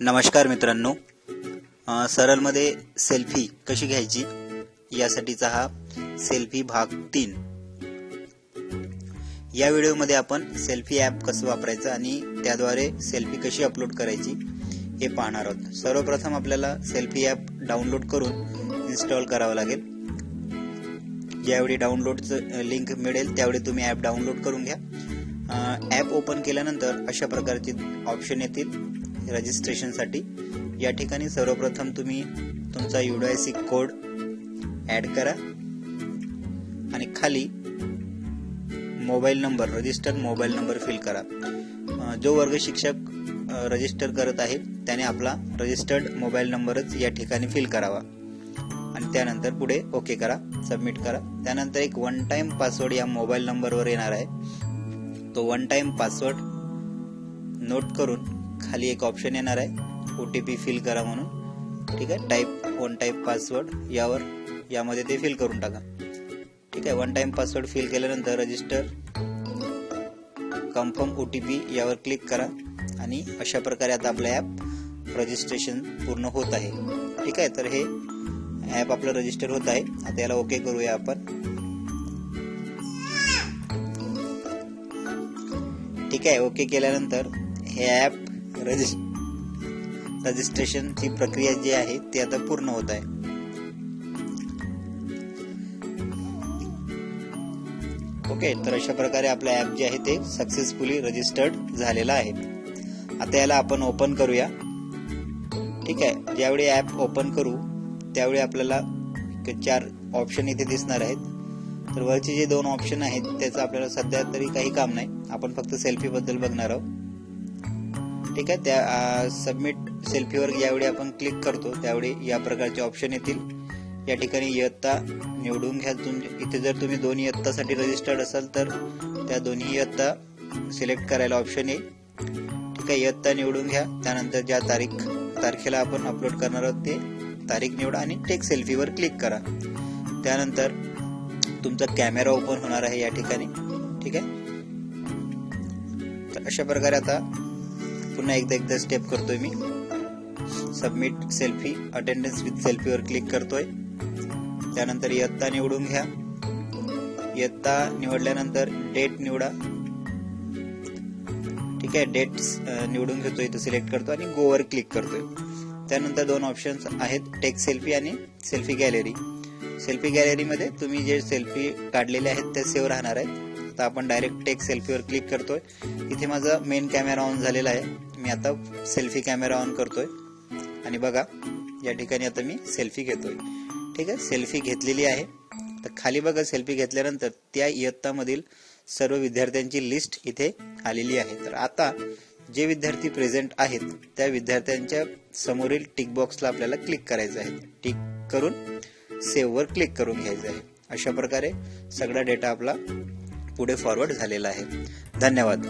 नमस्कार मित्रांनो. सरलमध्ये सरळमध्ये सेल्फी कशी घ्यायची? यासाठीचा हा सेल्फी भाग तीन. या व्हिडिओमध्ये आपण सेल्फी ॲप कसं वापरायचं आणि त्याद्वारे सेल्फी कशी अपलोड करायची हे पाहणार आहोत. सर्वप्रथम आपल्याला सेल्फी ॲप डाउनलोड करून इन्स्टॉल करावं लागेल. ज्यावेळी डाउनलोडचं लिंक मिळेल त्यावेळी तुम्ही ॲप डाउनलोड करून घ्या. ॲप ओपन केल्यानंतर अशा प्रकारचे ऑप्शन येतील. रजिस्ट्रेशनसाठी या ठिकाणी सर्वप्रथम तुम्ही तुमचा युडायसी कोड ॲड करा. आणि खाली mobile number registered mobile number fill करा. जो वर्ग शिक्षक रजिस्टर करत आहे त्याने आपला रजिस्टर्ड मोबाईल नंबरच या ठिकाणी फिल करावा. आणि त्यानंतर पुढे ओके करा सबमिट करा. त्यानंतर एक वन टाइम पासवर्ड या मोबाईल नंबरवर येणार आहे. तो वन टाइम पासवर्ड नोट करून खाली एक ऑप्शन येणार आहे. ओ टी पी फिल करा म्हणून. ठीक आहे? टाईप वन टाईप पासवर्ड यावर यामध्ये ते फिल करून टाका. ठीक आहे? वन टाईम पासवर्ड फिल केल्यानंतर register confirm O T P यावर क्लिक करा. आणि अशा प्रकारे आता आपलं ॲप रजिस्ट्रेशन पूर्ण होत आहे. ठीक आहे? तर हे ॲप आपलं रजिस्टर होत आहे. आता याला ओके करूया आपण. ठीक आहे? ओके केल्यानंतर हे ॲप रजिस् रजिस्ट्रेशनची प्रक्रिया जी आहे ती आता पूर्ण होत आहे. ओके तर अशा प्रकारे आपलं ॲप जे आहे ते सक्सेसफुली रजिस्टर्ड झालेलं आहे. आता याला आपण ओपन करूया. ठीक आहे ज्यावेळी ॲप ओपन करू त्यावेळी आपल्याला चार ऑप्शन इथे दिसणार आहेत. तर वरचे जे दोन ऑप्शन आहेत त्याचं आपल्याला सध्या तरी काही काम नाही. आपण फक्त सेल्फी बद्दल बघणार आहोत. ठीक आहे. त्या सबमिट सेल्फीवर ज्यावेळी आपण क्लिक करतो त्यावेळी या प्रकारचे ऑप्शन येतील. या ठिकाणी इयत्ता निवडून घ्या तुमचे इथे जर तुम्ही दोन इयत्तासाठी रजिस्टर्ड असाल तर त्या दोन्ही इयत्ता सिलेक्ट करायला ऑप्शन येईल. ठीक आहे इयत्ता निवडून घ्या. त्यानंतर ज्या तारीख तारखेला आपण अपलोड करणार आहोत ते तारीख निवडा आणि टेक सेल्फीवर क्लिक करा. त्यानंतर तुमचा कॅमेरा ओपन होणार आहे या ठिकाणी. ठीक आहे? तर अशा प्रकारे आता पुन्हा एकदा एकदा स्टेप करतोय मी. सबमिट सेल्फी अटेंडन्स विथ सेल्फीवर क्लिक करतोय. त्यानंतर इयत्ता निवडून घ्या. इयत्ता निवडल्यानंतर डेट निवडा. ठीक आहे डेट निवडून घेतो इथं सिलेक्ट करतो आणि गोवर क्लिक करतोय. त्यानंतर दोन ऑप्शन्स आहेत टेक सेल्फी आणि सेल्फी गॅलरी सेल्फी गॅलरीमध्ये तुम्ही जे सेल्फी काढलेले आहेत ते सेव्ह राहणार आहेत. शकता आपण डायरेक्ट टेक सेल्फीवर क्लिक करतोय. इथे माझा मेन कॅमेरा ऑन झालेला आहे. मी आता सेल्फी कॅमेरा ऑन करतोय. आणि बघा या ठिकाणी आता मी सेल्फी घेतोय. ठीक आहे? सेल्फी घेतलेली आहे. तर खाली बघा सेल्फी घेतल्यानंतर त्या इयत्तामधील सर्व विद्यार्थ्यांची लिस्ट इथे आलेली आहे. तर आता जे विद्यार्थी प्रेझेंट आहेत त्या विद्यार्थ्यांच्या समोरील टिक बॉक्सला आपल्याला क्लिक करायचं आहे. टिक करून सेव्हवर क्लिक करून घ्यायचं आहे. अशा प्रकारे सगळा डेटा आपला पुढे फॉरवर्ड झालेला आहे. धन्यवाद.